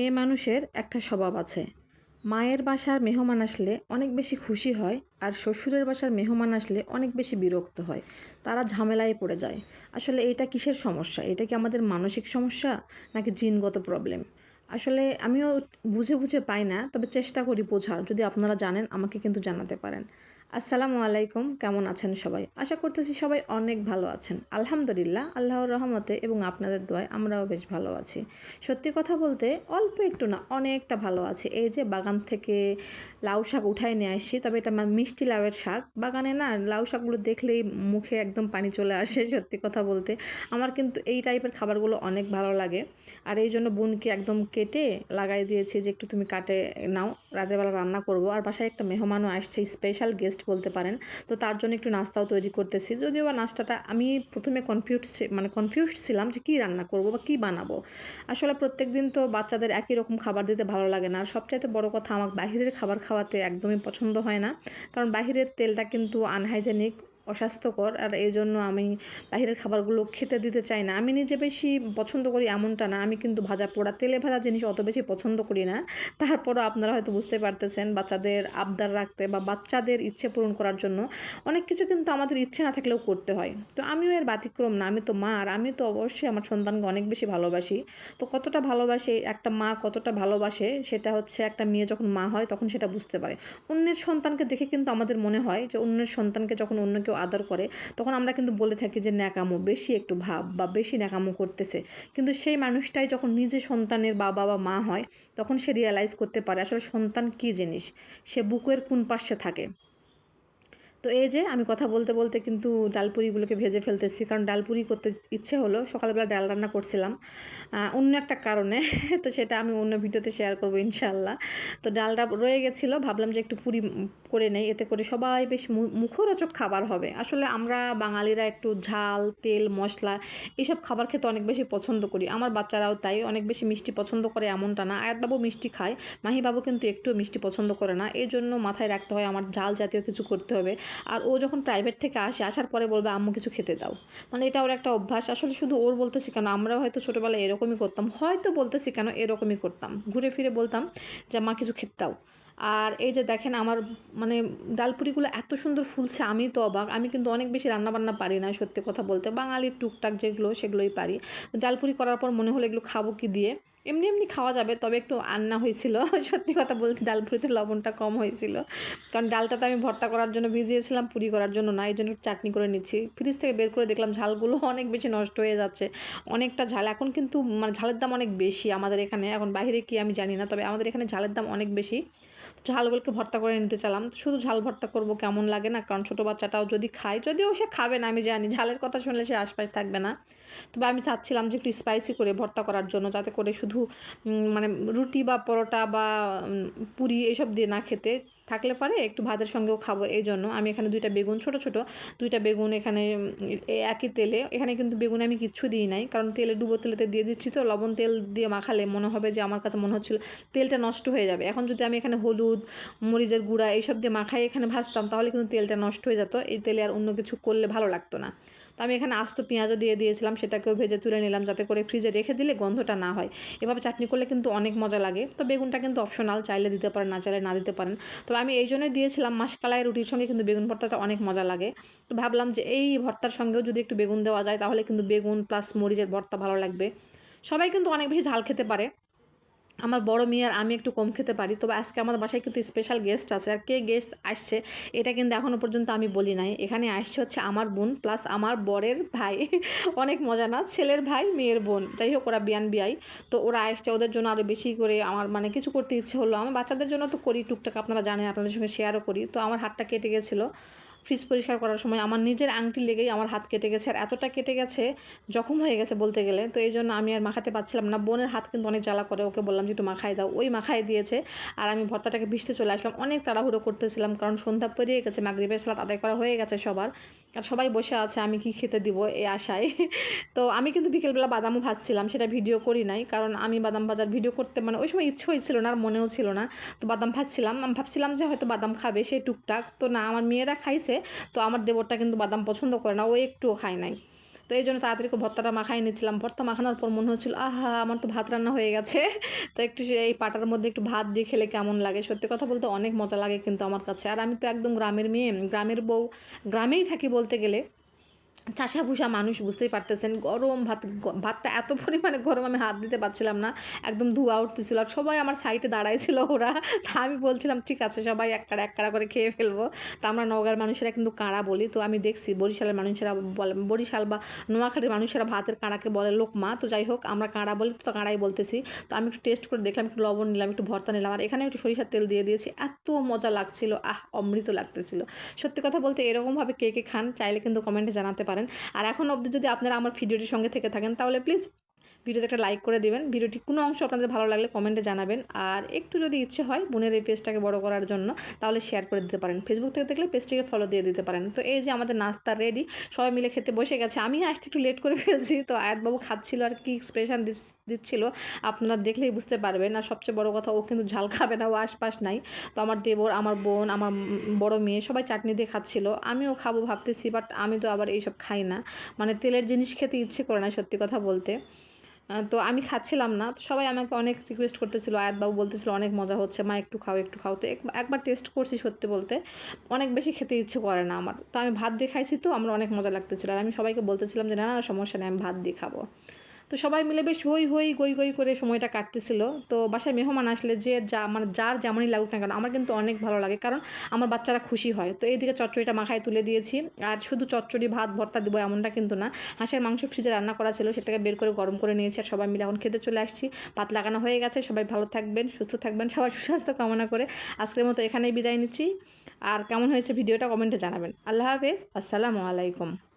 মেয়ে মানুষের একটা স্বভাব আছে। মায়ের বাসার মেহমান আসলে অনেক বেশি খুশি হয় আর শ্বশুরের বাসার মেহমান আসলে অনেক বেশি বিরক্ত হয়। তারা ঝামেলায় পড়ে যায়। আসলে এটা কিসের সমস্যা? এটা কি আমাদের মানসিক সমস্যা নাকি জিনগত প্রবলেম? আসলে আমিও বুঝে বুঝে পাই না, তবে চেষ্টা করি বোঝার। যদি আপনারা জানেন, আমাকে কিন্তু জানাতে পারেন। আসসালামু আলাইকুম, কেমন আছেন সবাই? আশা করতেছি সবাই অনেক ভালো আছেন। আলহামদুলিল্লাহ, আল্লাহর রহমতে এবং আপনাদের দোয়ায় আমরাও বেশ ভালো আছি। সত্যি কথা বলতে, অল্প একটু না, অনেকটা ভালো আছে। এই যে বাগান থেকে লাউ শাক উঠাই নিয়ে আসছি, তবে এটা আমার মিষ্টি লাউয়ের শাক। বাগানে না, লাউ শাকগুলো দেখলেই মুখে একদম পানি চলে আসে, সত্যি কথা বলতে। আমার কিন্তু এই টাইপের খাবারগুলো অনেক ভালো লাগে। আর এই জন্য বোনকে একদম কেটে লাগাই দিয়েছি যে, একটু তুমি কাটে নাও। রাতের বেলা রান্না করব। আর বাসায় একটা মেহমানও আসছে, স্পেশাল গেস্ট বলতে পারেন। তো তার জন্য একটু নাস্তাও তৈরি করতেছি। যদিও বা নাস্তাটা আমি প্রথমে কনফিউজ মানে কনফিউজ ছিলাম যে কী রান্না করব বা কী বানাবো। আসলে প্রত্যেক দিন তো বাচ্চাদের একই রকম খাবার দিতে ভালো লাগে না। আর সবচাইতে বড় কথা, আমার বাহিরের খাবার খাওয়াতে একদমই পছন্দ হয় না। কারণ বাহিরের তেলটা কিন্তু আনহাইজেনিক। অস্বাস্থ্যকর আর এই জন্য আমি বাইরের খাবারগুলো খেতে দিতে চাই না। আমি নিজে বেশি পছন্দ করি এমনটা না। আমি কিন্তু ভাজা পোড়া, তেলে ভাজা জিনিস অত বেশি পছন্দ করি না। তারপরও আপনারা হয়তো বুঝতে পারতেছেন বাচ্চাদের আবদার রাখতে বা বাচ্চাদের ইচ্ছে পূরণ করার জন্য অনেক কিছু কিন্তু আমাদের ইচ্ছে না থাকলেও করতে হয়। তো আমিও এর ব্যতিক্রম না। আমি তো মা আর আমি তো অবশ্যই আমার সন্তানকে অনেক বেশি ভালোবাসি। তো কতটা ভালোবাসে, একটা মা কতটা ভালোবাসে সেটা হচ্ছে একটা মেয়ে যখন মা হয় তখন সেটা বুঝতে পারে। অন্যের সন্তানকে দেখে কিন্তু আমাদের মনে হয় যে অন্যের সন্তানকে যখন অন্য কেউ আদর করে, তখন আমরা কিন্তু বলে থাকি যে ন্যাকামো, বেশি একটু ভাব বা বেশি ন্যাকামো করতেছে। কিন্তু সেই মানুষটাই যখন নিজে সন্তানের বাবা বা মা হয়, তখন সে রিয়েলাইজ করতে পারে আসলে সন্তান কী জিনিস? সে বুকের কোন পাশে থাকে। তো এই যে আমি কথা বলতে বলতে কিন্তু ডালপুরিগুলোকে ভেজে ফেলতেছি, কারণ ডালপুরি করতে ইচ্ছে হলো। সকালবেলা ডাল রান্না করছিলাম। অন্য একটা কারণে, তো সেটা আমি অন্য ভিডিওতে শেয়ার করব ইনশাল্লাহ তো ডালটা রয়ে গেছিল, ভাবলাম যে একটু পুরি করে নেই, এতে করে সবাই বেশ মুখরোচক খাবার হবে। আসলে আমরা বাঙালিরা একটু ঝাল, তেল, মশলা এইসব খাবার খেতে অনেক বেশি পছন্দ করি। আমার বাচ্চারাও তাই, অনেক বেশি মিষ্টি পছন্দ করে এমনটা না। আয়াতবাবু মিষ্টি খায়, মাহিবাবু কিন্তু একটু মিষ্টি পছন্দ করে না। এই জন্য মাথায় রাখতে হয়, আমার ঝাল জাতীয় কিছু করতে হবে। আর ও যখন প্রাইভেট থেকে আসে, আসার পরে বলবে, আম্মু, কিছু খেতে দাও। মানে এটা ওর একটা অভ্যাস। আসলে শুধু ওর বলতেছি কেন, আমরাও হয়তো ছোটোবেলায় এরকমই করতাম। হয়তো বলতেছি কেন, এরকমই করতাম। ঘুরে ফিরে বলতাম যে, মা, কিছু খেতে দাও। আর এই যে দেখেন, আমার মানে ডালপুরিগুলো এত সুন্দর ফুলছে, আমি তো অবাক। আমি কিন্তু অনেক বেশি রান্নাবান্না পারি না, সত্যি কথা বলতে। বাঙালির টুকটাক যেগুলো, সেগুলোই পারি। ডালপুরি করার পর মনে হলো এগুলো খাব কি দিয়ে? এমনি এমনি খাওয়া যাবে, তবে একটু আন্না হয়েছিল। সত্যি কথা বলতে ডাল পুরিতে লবণটা কম হয়েছিল। কারণ ডালটা তো আমি ভর্তা করার জন্য ভিজিয়েছিলাম, পুরি করার জন্য না এই জন্য চাটনি করে নিচ্ছি। ফ্রিজ থেকে বের করে দেখলাম ঝালগুলো অনেক বেশি নষ্ট হয়ে যাচ্ছে। অনেকটা ঝাল। এখন কিন্তু মানে ঝালের দাম অনেক বেশি আমাদের এখানে। এখন বাইরে কি আমি জানি না, তবে আমাদের এখানে ঝালের দাম অনেক বেশি। ঝালগুলোকে ভর্তা করে নিতে চালাম। শুধু ঝাল ভর্তা করব কেমন লাগে না? কারণ ছোটো বাচ্চাটাও যদি খায়, যদিও সে খাবে না, আমি জানি। ঝালের কথা শুনলে সে আশপাশ থাকবে না। তবে আমি চাচ্ছিলাম যে একটু স্পাইসি করে ভর্তা করার জন্য, যাতে করে শুধু মানে রুটি বা পরোটা বা পুরি এসব দিয়ে না খেতে থাকলে পারে, একটু ভাতের সঙ্গেও খাব এই জন্য। আমি এখানে দুইটা বেগুন, ছোট ছোট দুইটা বেগুন এখানে একই তেলে। এখানে কিন্তু বেগুন আমি কিচ্ছু দিই নাই, কারণ তেলে ডুবো তেলেতে দিয়ে দিচ্ছি তো, লবণ তেল দিয়ে মাখালে মনে হবে যে আমার কাছে মনে হচ্ছিল তেলটা নষ্ট হয়ে যাবে। এখন যদি আমি এখানে হলুদ, মরিচের গুঁড়া এইসব দিয়ে মাখাই এখানে ভাজতাম, তাহলে কিন্তু তেলটা নষ্ট হয়ে যেত। এই তেলে আর অন্য কিছু করলে ভালো লাগতো না। তো আমি এখানে আস্ত পেঁয়াজও দিয়ে দিয়েছিলাম, সেটাকেও ভেজে তুলে নিলাম যাতে করে ফ্রিজে রেখে দিলে গন্ধটা না হয়। এভাবে চাটনি করলে কিন্তু অনেক মজা লাগে। তো বেগুনটা কিন্তু অপশনাল চাইলে দিতে পারেন, না চাইলে না দিতে পারেন। তো আমি এই জন্যই দিয়েছিলাম, মাসকালাই রুটির সঙ্গে কিন্তু বেগুন ভর্তাটা অনেক মজা লাগে। তো ভাবলাম যে এই ভর্তার সঙ্গেও যদি একটু বেগুন দেওয়া যায়, তাহলে কিন্তু বেগুন প্লাস মরিচের ভর্তা ভালো লাগবে। সবাই কিন্তু অনেক বেশি ঝাল খেতে পারে। আমার বড় মেয়ে আর আমি একটু কম খেতে পারি, তবে আজকে আমার বাসায় কিন্তু স্পেশাল গেস্ট আছে। আর কে গেস্ট আসছে, এটা কিন্তু এখনও পর্যন্ত আমি বলি নাই। এখানে আসছে হচ্ছে আমার বোন প্লাস আমার বরের ভাই। অনেক মজা না? ছেলের ভাই, মেয়ের বোন। যাই হোক, ওরা বিয়ান বিয়াই তো ওরা আসছে ওদের জন্য আরও বেশি করে আমার মানে কিছু করতে ইচ্ছে হলো। আমার বাচ্চাদের জন্য তো করি টুকটাক, আপনারা জানেন, আপনাদের সঙ্গে শেয়ারও করি। তো আমার হাতটা কেটে গেছিল। ফ্রিজ পরিষ্কার করার সময় আমার নিজের আংটি লেগেই আমার হাত কেটে গেছে। আর এতটা কেটে গেছে, জখম হয়ে গেছে বলতে গেলে। তো এই জন্য আমি আর মাখাতে পারছিলাম না। বোনের হাত কিন্তু অনেক জ্বালা করে ওকে বললাম যে, একটু মাখাই দাও। ওই মাখাই দিয়েছে। আর আমি ভর্তাটাকে ভিজতে চলে আসলাম। অনেক তাড়াহুড়ো করতেছিলাম কারণ সন্ধ্যা পেরিয়ে গেছে, মাগরিবের সালাত আদায় করা হয়ে গেছে সবার। আর সবাই বসে আছে, আমি কি খেতে দিব এই আশায়। তো আমি কিন্তু বিকেলবেলা বাদামও ভাজছিলাম, সেটা ভিডিও করি নাই। কারণ আমি বাদাম ভাজার ভিডিও করতে মানে ওই সময় ইচ্ছে হয়েছিল না, আর মনেও ছিল না। তো বাদাম ভাজছিলাম। আমি ভাবছিলাম যে হয়তো বাদাম খাবে সে টুকটাক। তো না, আমার মেয়েরা খাইছে। তো আমার দেবরটা কিন্তু বাদাম পছন্দ করে না, ও একটুও খায় নাই। তো এই জন্য তাড়াতাড়ি করে ভর্তাটা মাখাই নিয়েছিলাম ভর্তা মাখানোর পর মনে হচ্ছিল, আহা, আমার তো ভাত রান্না হয়ে গেছে। তো একটু এই পাটার মধ্যে একটু ভাত দিয়ে খেলে কেমন লাগে? সত্যি কথা বলতে অনেক মজা লাগে কিন্তু আমার কাছে। আর আমি তো একদম গ্রামের মেয়ে, গ্রামের বউ, গ্রামেই থাকি বলতে গেলে। চাষা ভুষা মানুষ বুঝতেই পারতেছেন, গরম ভাত ভাতটা এত পরিমাণে গরম আমি হাত দিতে পারছিলাম না, একদম ধোয়া উঠতেছিল। আর সবাই আমার সাইডে দাঁড়াইছিল ওরা। তা আমি বলছিলাম, ঠিক আছে, সবাই এক কাড়া এক কাড়া করে খেয়ে ফেলব। তা আমরা নওগাঁর মানুষেরা কিন্তু কাঁড়া বলি। তো আমি দেখছি বরিশালের মানুষেরা বলে, বরিশাল বা নোয়াখালীর মানুষেরা ভাতের কাঁড়াকে বলে লোকমা তো যাই হোক, আমরা কাঁড়া বলি, তো কাঁড়াই বলতেছি। তো আমি একটু টেস্ট করে দেখলাম, একটু লবণ নিলাম, একটু ভর্তা নিলাম। আর এখানে একটু সরিষার তেল দিয়ে দিয়েছি। এত মজা লাগছিল। আহ, অমৃত লাগতেছিল। সত্যি কথা বলতে এরকমভাবে কে কে খান, চাইলে কিন্তু কমেন্টে জানাতে পারেন। আর এখন অবধি যদি আপনারা আমার ভিডিওটির সঙ্গে থেকে থাকেন তাহলে প্লিজ ভিডিওতে একটা লাইক করে দেবেন। ভিডিওটি কোনো অংশ আপনাদের ভালো লাগলে কমেন্টে জানাবেন। আর একটু যদি ইচ্ছে হয় বোনের এই পেজটাকে বড় করার জন্য, তাহলে শেয়ার করে দিতে পারেন। ফেসবুক থেকে দেখলে পেজটিকে ফলো দিয়ে দিতে পারেন। তো এই যে আমাদের নাস্তা রেডি সবাই মিলে খেতে বসে গেছে। আমি আসতে একটু লেট করে ফেলছি, তো আয়াতবাবু খাচ্ছিল আর কি এক্সপ্রেশন দিচ্ছিল। আপনারা দেখলেই বুঝতে পারবেন। আর সবচেয়ে বড় কথা, ও কিন্তু ঝাল খাবে না, ও আশপাশ নাই। তো আমার দেবর, আমার বোন, আমার বড় মেয়ে সবাই চাটনি দিয়ে খাচ্ছিল। আমিও খাব ভাবতেছি বাট আমি তো আবার এইসব খাই না। মানে তেলের জিনিস খেতে ইচ্ছে করে না সত্যি কথা বলতে। তো আমি খাচ্ছিলাম না। তো সবাই আমাকে অনেক রিকোয়েস্ট করতেছিল। আয়াতবাবু বলতেছিল, অনেক মজা হচ্ছে, মা একটু খাও একটু খাও। তো এক- একবার টেস্ট করছি সত্যি বলতে। অনেক বেশি খেতে ইচ্ছে করে না আমার। তো আমি ভাত দিয়ে খাইছি তো, আমার অনেক মজা লাগতেছিল। আর আমি সবাইকে বলতেছিলাম যে, না না, সমস্যা নেই, আমি ভাত দিয়ে খাব। তো সবাই মিলে বেশ হই হই, গই গই করে সময়টা কাটতেছিল। তো বাসায় মেহমান আসলে যে যা মানে যার যেমনই লাগুক না কেন, আমার কিন্তু অনেক ভালো লাগে। কারণ আমার বাচ্চারা খুশি হয়। তো এইদিকে চচ্চড়িটা মাখায় তুলে দিয়েছি। আর শুধু চচ্চড়ি, ভাত, ভর্তা দেবো এমনটা কিন্তু না। হাঁসের মাংস ফ্রিজে রান্না করা ছিল, সেটাকে বের করে গরম করে নিয়েছি আর সবাই মিলে এখন খেতে চলে আসছি। পাত লাগানো হয়ে গেছে, সবাই ভালো থাকবেন, সুস্থ থাকবেন সবাই সুস্বাস্থ্য কামনা করে আজকের মতো এখানেই বিদায় নিচ্ছি। আর কেমন হয়েছে ভিডিওটা কমেন্টে জানাবেন। আল্লাহ হাফেজ, আসসালামু আলাইকুম।